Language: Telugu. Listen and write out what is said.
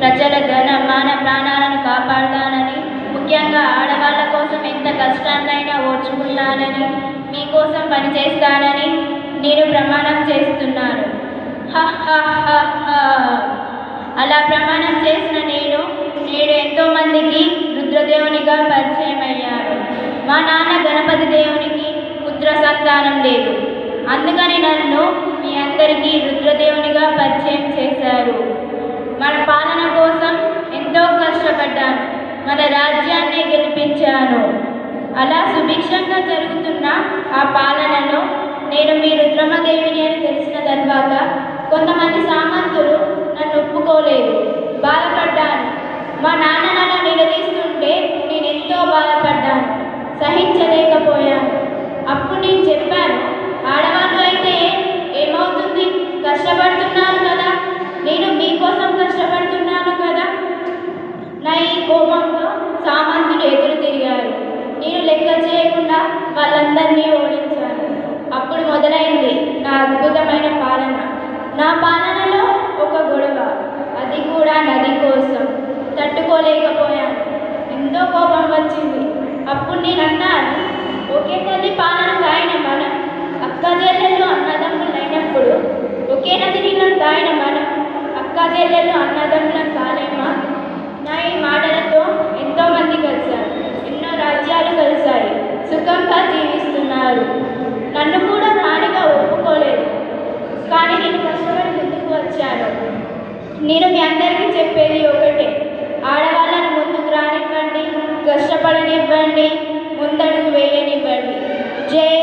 ప్రజల ధన మాన ప్రాణాలను కాపాడుతానని ముఖ్యంగా ఆడవాళ్ళ కోసం ఎంత కష్టాన్నైనా ఓర్చుకుంటానని మీకోసం పనిచేస్తానని నేను ప్రమాణం చేస్తున్నాను హ హ హ హ. అలా ప్రమాణం చేసిన నేను నేడు ఎంతో మందికి రుద్రదేవునిగా పరిచయం అయ్యాను మా నాన్న గణపతి దేవునికి పుత్ర సంతానం లేదు. అందుకని నన్ను మీ అందరికీ రుద్రదేవునిగా పరిచయం చేశారు మన పాలన కోసం ఎంతో కష్టపడ్డాను మన రాజ్యాన్ని గెలిపించాను. అలా సుభిక్షంగా జరుగుతున్న ఆ పాలనలో నేను మీ రుద్రమదేవిని అని తెలిసిన తర్వాత కొంతమంది సామంతులు నన్ను ఒప్పుకోలేదు. బాధపడ్డాను. మా నాన్న నన్ను నిలదీస్తూ నేను ఎంతో బాధపడ్డాను సహించలేకపోయాను అప్పుడు నేను చెప్పాను ఆడవాళ్ళు అయితే ఏమవుతుంది కష్టపడుతున్నారు కదా నేను మీకోసం కష్టపడుతున్నాను కదా నా ఈ కోపంతో సామంతులు ఎదురు తిరిగారు నేను లెక్క చేయకుండా వాళ్ళందరినీ ఓడించాను అప్పుడు మొదలైంది నా అద్భుతమైన పాలన నా పాలనలో ఒక గొడవ. అది కూడా నది కోసం. తట్టుకోలేకపోయాను. ఎంతో కోపం వచ్చింది. అప్పుడు నేను అన్నాను ఒకే తల్లి పాలన తాగిన మనం అక్క చెల్లెళ్ళు అన్నదమ్ములైనప్పుడు ఒకే నది నీళ్ళను తాగిన మనం అక్క చెల్లెళ్ళు అన్నదమ్ములను కాలేమా? నా ఈ మాటలతో ఎంతోమంది కలిశారు. ఎన్నో రాజ్యాలు కలిశాయి. సుఖంగా జీవిస్తున్నారు నన్ను కూడా రాణిగా ఒప్పుకోలేదు కానీ నేను కష్టపడి ముందుకు వచ్చాను నేను మీ అందరికీ చెప్పేది ఒకటే. ఆడవాళ్ళను ముందుకు రానివ్వండి కష్టపడనివ్వండి ముందడుగు వేయనివ్వండి. జై జై